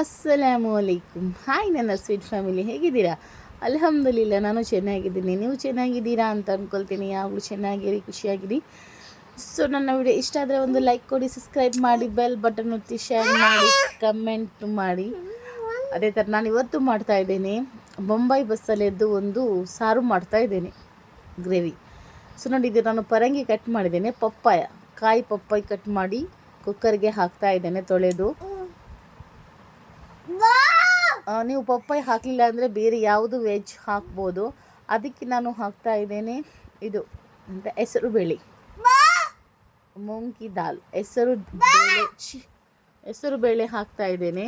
ಅಸ್ಸಲಾಮು ಅಲೈಕುಮ್ ಹಾಯ್ ನನ್ನ sweet family ಹೇಗಿದ್ದೀರಾ? ಅಲ್ಹಮ್ದುಲಿಲ್ಲ, ನಾನು ಚೆನ್ನಾಗಿದ್ದೀನಿ. ನೀವು ಚೆನ್ನಾಗಿದ್ದೀರಾ ಅಂತ ಅಂದ್ಕೊಳ್ತೀನಿ ಯಾವಾಗಲೂ ಚೆನ್ನಾಗಿರಿ, ಖುಷಿಯಾಗಿರಿ. ಸೊ ನನ್ನ ವಿಡಿಯೋ ಇಷ್ಟ ಆದರೆ ಒಂದು ಲೈಕ್ ಕೊಡಿ ಸಬ್ಸ್ಕ್ರೈಬ್ ಮಾಡಿ ಬೆಲ್ ಬಟನ್ ಒತ್ತಿ ಶೇರ್ ಮಾಡಿ ಕಮೆಂಟ್ ಮಾಡಿ. ಅದೇ ಥರ ನಾನು ಇವತ್ತು ಮಾಡ್ತಾ ಇದ್ದೇನೆ. ಬೊಂಬೈ ಬಸ್ಸಲ್ಲೆದ್ದು ಒಂದು ಸಾರು ಮಾಡ್ತಾ ಇದ್ದೇನೆ ಗ್ರೇವಿ ಸೊ ನೋಡಿ, ಇದು ನಾನು ಪರಂಗಿ ಕಟ್ ಮಾಡಿದ್ದೇನೆ. ಪಪ್ಪಾಯ, ಕಾಯಿ ಪಪ್ಪಾಯಿ ಕಟ್ ಮಾಡಿ ಕುಕ್ಕರ್ಗೆ ಹಾಕ್ತಾ ಇದ್ದೇನೆ ತೊಳೆದು. ನೀವು ಪಪ್ಪಾಯಿ ಹಾಕಲಿಲ್ಲ ಅಂದರೆ ಬೇರೆ ಯಾವುದು ವೆಜ್ ಹಾಕ್ಬೋದು. ಅದಕ್ಕೆ ನಾನು ಹಾಕ್ತಾ ಇದ್ದೇನೆ. ಇದು ಅಂತ ಹೆಸರು ಬೇಳೆ. ಮೂಂಗಿ ದಾಲ್. ಹೆಸರು ಬೇಳೆ. ಹೆಸರು ಬೇಳೆ ಹಾಕ್ತಾ ಇದ್ದೇನೆ.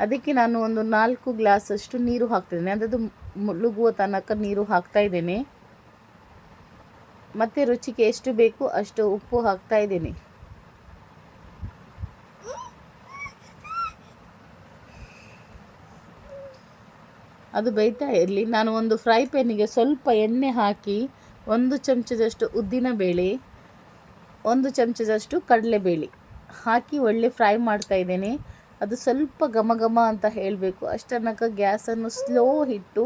ಅದಕ್ಕೆ ನಾನು ಒಂದು ನಾಲ್ಕು ಗ್ಲಾಸಷ್ಟು ನೀರು ಹಾಕ್ತಿದ್ದೇನೆ ಅದದು ಮುಳುಗುವ ತನಕ ನೀರು ಹಾಕ್ತಾ ಇದ್ದೇನೆ. ಮತ್ತು ರುಚಿಗೆ ಎಷ್ಟು ಬೇಕು ಅಷ್ಟು ಉಪ್ಪು ಹಾಕ್ತಾ ಇದ್ದೇನೆ. ಅದು ಬೇಯ್ತಾ ಇರಲಿ. ನಾನು ಒಂದು ಫ್ರೈ ಪ್ಯಾನಿಗೆ ಸ್ವಲ್ಪ ಎಣ್ಣೆ ಹಾಕಿ, ಒಂದು ಚಮಚದಷ್ಟು ಉದ್ದಿನ ಬೇಳೆ, ಒಂದು ಚಮಚದಷ್ಟು ಕಡಲೆಬೇಳೆ ಹಾಕಿ ಒಳ್ಳೆ ಫ್ರೈ ಮಾಡ್ತಾ ಇದ್ದೇನೆ. ಅದು ಸ್ವಲ್ಪ ಘಮ ಘಮ ಅಂತ ಹೇಳಬೇಕು. ಅಷ್ಟನ್ನಕ ಗ್ಯಾಸನ್ನು ಸ್ಲೋ ಇಟ್ಟು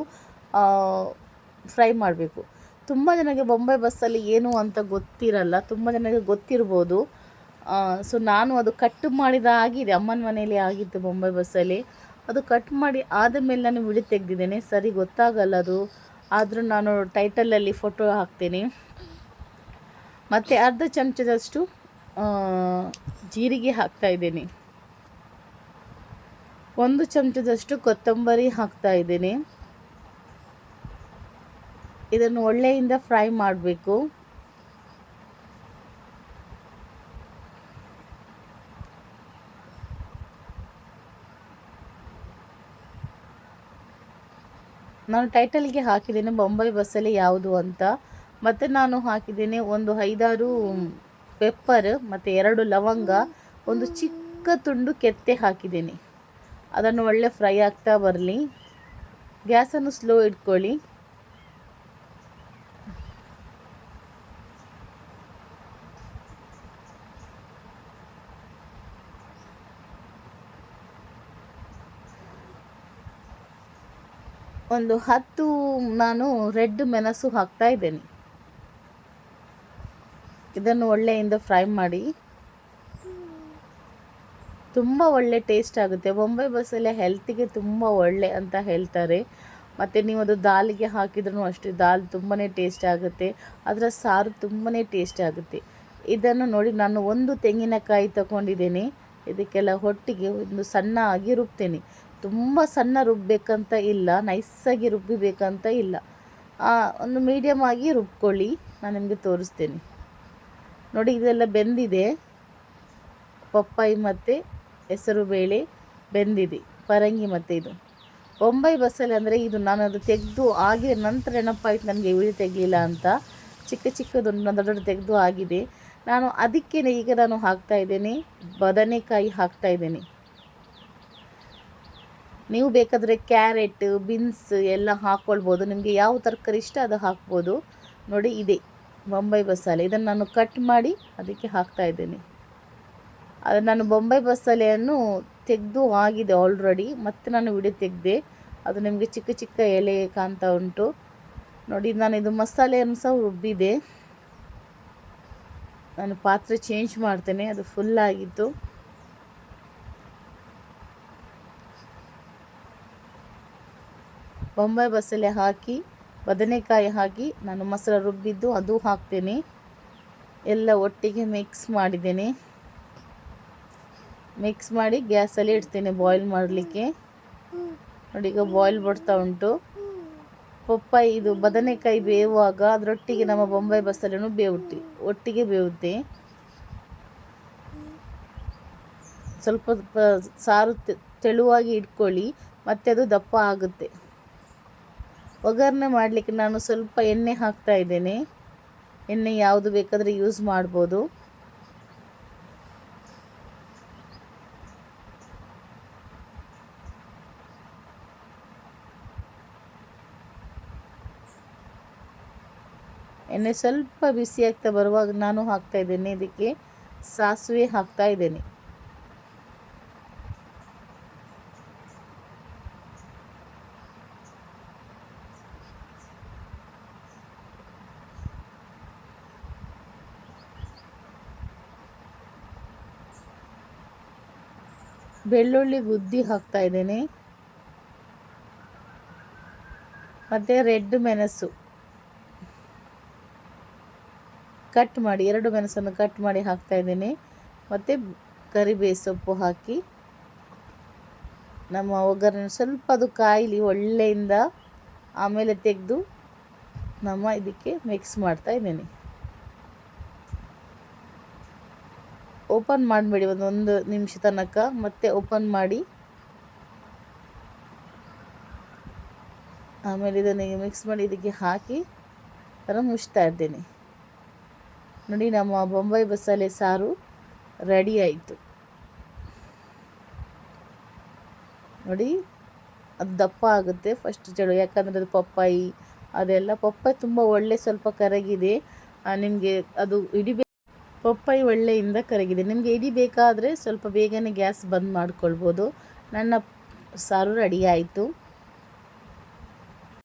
ಫ್ರೈ ಮಾಡಬೇಕು. ತುಂಬ ಜನಕ್ಕೆ ಬೊಂಬೆ ಬಸ್ಸಲ್ಲಿ ಏನು ಅಂತ ಗೊತ್ತಿರಲ್ಲ. ತುಂಬ ಜನಕ್ಕೆ ಗೊತ್ತಿರ್ಬೋದು. ಸೊ ನಾನು ಅದು ಕಟ್ ಮಾಡಿದ ಆಗಿದೆ ಅಮ್ಮನ ಮನೆಯಲ್ಲಿ ಆಗಿತ್ತು ಬೊಂಬೈ ಬಸ್ಸಲ್ಲಿ ಅದು ಕಟ್ ಮಾಡಿ ಆದ ಮೇಲೆ ನಾನು ವಿಡಿಯೋ ತೆಗೆದಿದ್ದೇನೆ. ಸರಿ, ಗೊತ್ತಾಗಲ್ಲ ಅದು. ಆದರೂ ನಾನು ಟೈಟಲಲ್ಲಿ ಫೋಟೋ ಹಾಕ್ತೀನಿ. ಮತ್ತು ಅರ್ಧ ಚಮಚದಷ್ಟು ಜೀರಿಗೆ ಹಾಕ್ತಾ ಇದ್ದೀನಿ. ಒಂದು ಚಮಚದಷ್ಟು ಕೊತ್ತಂಬರಿ ಹಾಕ್ತಾ ಇದ್ದೀನಿ. ಇದನ್ನು ಒಳ್ಳೆಯಿಂದ ಫ್ರೈ ಮಾಡಬೇಕು. ನಾನು ಟೈಟಲ್ಗೆ ಹಾಕಿದ್ದೇನೆ ಬೊಂಬೈ ಬಸ್ಸಲ್ಲಿ ಯಾವುದು ಅಂತ. ಮತ್ತು ನಾನು ಹಾಕಿದ್ದೇನೆ ಒಂದು ಐದಾರು ಪೆಪ್ಪರ್, ಮತ್ತು ಎರಡು ಲವಂಗ, ಒಂದು ಚಿಕ್ಕ ತುಂಡು ಕೆತ್ತೆ ಹಾಕಿದ್ದೇನೆ. ಅದನ್ನು ಒಳ್ಳೆ ಫ್ರೈ ಆಗ್ತಾ ಬರಲಿ. ಗ್ಯಾಸನ್ನು ಸ್ಲೋ ಇಟ್ಕೊಳ್ಳಿ. ಒಂದು ಹತ್ತು ನಾನು ರೆಡ್ ಮೆಣಸು ಹಾಕ್ತಾ ಇದ್ದೇನೆ. ಇದನ್ನು ಒಳ್ಳೆಯಿಂದ ಫ್ರೈ ಮಾಡಿ. ತುಂಬ ಒಳ್ಳೆ ಟೇಸ್ಟ್ ಆಗುತ್ತೆ. ಬೊಂಬೆ ಬಸ್ಸಲ್ಲಿ ಹೆಲ್ತಿಗೆ ತುಂಬ ಒಳ್ಳೆ ಅಂತ ಹೇಳ್ತಾರೆ. ಮತ್ತು ನೀವು ಅದು ದಾಲಿಗೆ ಹಾಕಿದ್ರೂ ಅಷ್ಟೇ, ದಾಲ್ ತುಂಬಾ ಟೇಸ್ಟ್ ಆಗುತ್ತೆ. ಅದರ ಸಾರು ತುಂಬಾ ಟೇಸ್ಟ್ ಆಗುತ್ತೆ. ಇದನ್ನು ನೋಡಿ ನಾನು ಒಂದು ತೆಂಗಿನಕಾಯಿ ತಗೊಂಡಿದ್ದೇನೆ. ಇದಕ್ಕೆಲ್ಲ ಹೊಟ್ಟಿಗೆ ಒಂದು ಸಣ್ಣ ಆಗಿ ರುಬ್ತೇನೆ. ತುಂಬ ಸಣ್ಣ ರುಬ್ಬಬೇಕಂತ ಇಲ್ಲ, ನೈಸಾಗಿ ರುಬ್ಬಿಬೇಕಂತ ಇಲ್ಲ. ಒಂದು ಮೀಡಿಯಮ್ ಆಗಿ ರುಬ್ಕೊಳ್ಳಿ, ನಾನು ನಿಮಗೆ ತೋರಿಸ್ತೇನೆ. ನೋಡಿ, ಇದೆಲ್ಲ ಬೆಂದಿದೆ. ಪಪ್ಪಾಯಿ ಮತ್ತು ಹೆಸರು ಬೇಳೆ ಬೆಂದಿದೆ. ಪರಂಗಿ ಮತ್ತು ಇದು. ಬೊಂಬೈ ಬಸ್ಸಲ್ಲಿ ಅಂದರೆ ಇದು, ನಾನು ಅದು ತೆಗೆದು ಆಗಿದೆ ನಂತರ ನೆನಪಾಯ್ತು, ನನಗೆ ಇಳಿ ತೆಗಲಿಲ್ಲ ಅಂತ. ಚಿಕ್ಕ ಚಿಕ್ಕದೊಂದು ದೊಡ್ಡ ತೆಗೆದು ಆಗಿದೆ. ನಾನು ಅದಕ್ಕೆ ಈಗ ನಾನು ಹಾಕ್ತಾ ಇದ್ದೇನೆ, ಬದನೆಕಾಯಿ ಹಾಕ್ತಾ ಇದ್ದೇನೆ. ನೀವು ಬೇಕಾದರೆ ಕ್ಯಾರೆಟ್, ಬೀನ್ಸ್ ಎಲ್ಲ ಹಾಕ್ಕೊಳ್ಬೋದು ನಿಮಗೆ ಯಾವ ತರಕಾರಿ ಇಷ್ಟ ಅದು ಹಾಕ್ಬೋದು. ನೋಡಿ, ಇದೆ. ಬೊಂಬೈ ಬಸಾಲೆ ಇದನ್ನು ನಾನು ಕಟ್ ಮಾಡಿ ಅದಕ್ಕೆ ಹಾಕ್ತಾ ಇದ್ದೇನೆ. ಅದು ನಾನು ಬೊಂಬೈ ಬಸಾಲೆಯನ್ನು ತೆಗೆದು ಆಗಿದೆ ಆಲ್ರೆಡಿ ಮತ್ತೆ ನಾನು ವಿಡಿಯೋ ತೆಗೆದೆ. ಅದು ನಿಮಗೆ ಚಿಕ್ಕ ಚಿಕ್ಕ ಎಲೆ ಕಾಣ್ತಾ ಉಂಟು. ನೋಡಿ, ನಾನು ಇದು ಮಸಾಲೆಯನ್ನು ಸಹ ರುಬ್ಬಿದೆ. ನಾನು ಪಾತ್ರೆ ಚೇಂಜ್ ಮಾಡ್ತೇನೆ. ಅದು ಫುಲ್ ಆಗಿತ್ತು ಬೊಂಬೈ ಬಸಳೆ ಹಾಕಿ, ಬದನೆಕಾಯಿ ಹಾಕಿ ನಾನು ಮೊಸರು ರುಬ್ಬಿದ್ದು ಅದು ಹಾಕ್ತೇನೆ. ಎಲ್ಲ ಒಟ್ಟಿಗೆ ಮಿಕ್ಸ್ ಮಾಡಿದ್ದೇನೆ. ಮಿಕ್ಸ್ ಮಾಡಿ ಗ್ಯಾಸಲ್ಲಿ ಇಡ್ತೇನೆ ಬಾಯ್ಲ್ ಮಾಡಲಿಕ್ಕೆ. ನೋಡಿ ಈಗ ಬಾಯ್ಲ್ ಬರ್ತಾ ಉಂಟು. ಪಪ್ಪಾಯಿ ಇದು ಬದನೆಕಾಯಿ ಬೇಯುವಾಗ ಅದರೊಟ್ಟಿಗೆ ನಮ್ಮ ಬೊಂಬೈ ಬಸಳೆನೂ ಬೇವುತ್ತೆ ಒಟ್ಟಿಗೆ ಬೇಯುತ್ತೆ. ಸ್ವಲ್ಪ ಸಾರು ತೆಳುವಾಗಿ ಇಟ್ಕೊಳ್ಳಿ, ಮತ್ತೆ ಅದು ದಪ್ಪ ಆಗುತ್ತೆ. ಒಗ್ಗರಣೆ ಮಾಡಲಿಕ್ಕೆ ನಾನು ಸ್ವಲ್ಪ ಎಣ್ಣೆ ಹಾಕ್ತಾ ಇದ್ದೇನೆ. ಎಣ್ಣೆ ಯಾವುದು ಬೇಕಾದರೆ ಯೂಸ್ ಮಾಡ್ಬೋದು. ಎಣ್ಣೆ ಸ್ವಲ್ಪ ಬಿಸಿ ಆಗ್ತಾ ಬರುವಾಗ ನಾನು ಹಾಕ್ತಾ ಇದ್ದೇನೆ. ಇದಕ್ಕೆ ಸಾಸಿವೆ ಹಾಕ್ತಾ ಇದ್ದೇನೆ. ಬೆಳ್ಳುಳ್ಳಿ ಗುದ್ದಿ ಹಾಕ್ತಾ ಇದ್ದೇನೆ. ಮತ್ತು ರೆಡ್ ಮೆಣಸು. ಕಟ್ ಮಾಡಿ, ಎರಡು ಮೆಣಸನ್ನು ಕಟ್ ಮಾಡಿ ಹಾಕ್ತಾ ಇದ್ದೇನೆ. ಮತ್ತು ಕರಿಬೇ ಸೊಪ್ಪು ಹಾಕಿ, ನಮ್ಮ ಒಗ್ಗರಣೆ ಸ್ವಲ್ಪ ಅದು ಕಾಯಿಲಿ, ಒಳ್ಳೆಯಿಂದ ಆಮೇಲೆ ತೆಗೆದು ನಮ್ಮ ಇದಕ್ಕೆ ಮಿಕ್ಸ್ ಮಾಡ್ತಾ ಇದ್ದೇನೆ. ಓಪನ್ ಮಾಡಬೇಡಿ ಒಂದು ಒಂದು ನಿಮಿಷ ತನಕ. ಮತ್ತೆ ಓಪನ್ ಮಾಡಿ. ಆಮೇಲೆ ಇದನ್ನು ಮಿಕ್ಸ್ ಮಾಡಿ ಇದಕ್ಕೆ ಹಾಕಿ. ಥರ ಮುಚ್ತಾ ಇದ್ದೇನೆ ನೋಡಿ ನಮ್ಮ ಬೊಂಬೈ ಬಸಳೆ ಸಾರು ರೆಡಿ ಆಯಿತು. ನೋಡಿ, ಅದು ದಪ್ಪ ಆಗುತ್ತೆ ಫಸ್ಟ್ ಚಳು ಯಾಕಂದರೆ ಅದು ಪಪ್ಪಾಯಿ, ಅದೆಲ್ಲ ಪಪ್ಪಾಯಿ ತುಂಬ ಒಳ್ಳೆ ಸ್ವಲ್ಪ ಕರಗಿದೆ. ನಿಮಗೆ ಅದು ಇಡಿಬೇ ಪಪ್ಪಾಯಿ ಒಳ್ಳೆಯಿಂದ ಕರಗಿದೆ. ನಿಮಗೆ ಇಡಿ ಬೇಕಾದರೆ ಸ್ವಲ್ಪ ಬೇಗನೆ ಗ್ಯಾಸ್ ಬಂದ್ ಮಾಡ್ಕೊಳ್ಬೋದು. ನನ್ನ ಸಾರು ರೆಡಿ ಆಯಿತು.